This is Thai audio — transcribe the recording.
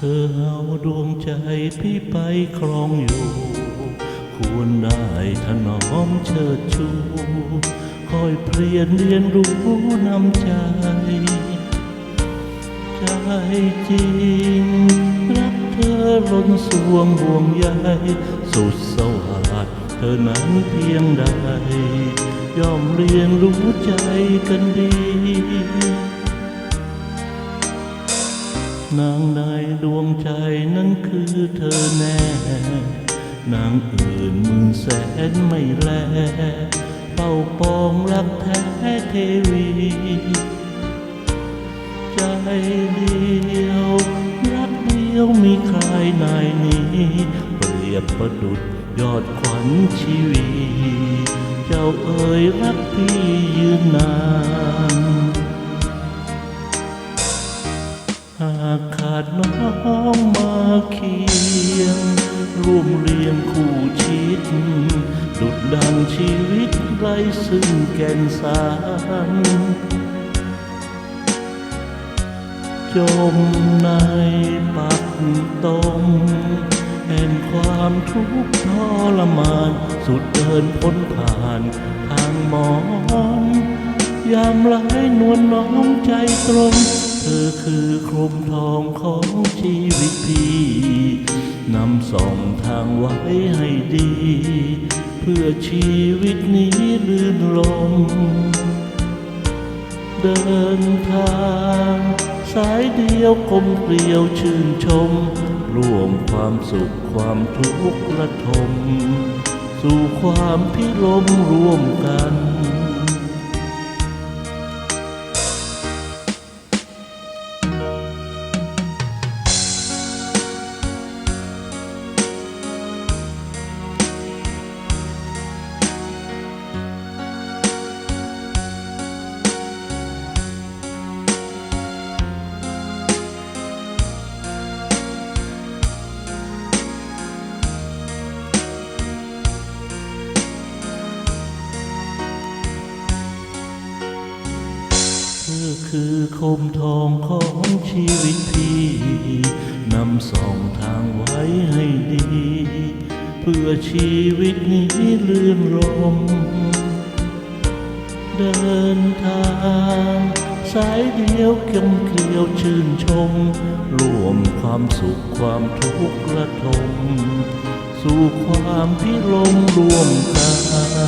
เธอเอาดวงใจพี่ไปครองอยู่ ควรได้ถนอมเชิดชู คอยเปลี่ยนเรียนรู้นำใจ ใจจริง รักเธอล้นสวงห่วงใยสุดสวัสดเธอนั้นเพียงใดย่อมเรียนรู้ใจกันดี นางในดวงใจนั้นคือเธอแน่ นางอื่นมื่นแสนไม่แล เป้าปองรักแท้เทวี ใจเดียว รักเดียวมีใครนายนี้ เปรียบประดุดยอดขวัญชีวี เจ้าเอ๋ยรักพี่ยืนนานากขาดน้องมาเคียง ร่วมเรียงคู่ชิดดุดดังชีวิตไรซึ่งแก่นสารจมในปักตมแห่งความทุกข์ทรมาน สุดเดินพ้นผ่านทางมอนยามไร้นวลน้องใจตรง อคือโครมทองของชีวิตพี่นำส่องทางไว้ให้ดี เพื่อชีวิตนี้ลื่นลม เดินทาง สายเดียวกลมเกลียวชื่นชม ร่วมความสุขความทุกข์ระทม สู่ความพิลมร่วมกัน คือคมทองของชีวิตพี่นำส่องทางไว้ให้ดี เพื่อชีวิตนี้ลื่นลม เดินทางสายเดียวเกี่ยวเกลียวชื่นชม รวมความสุขความทุกข์ระทม สู่ความพิรมร่วมกัน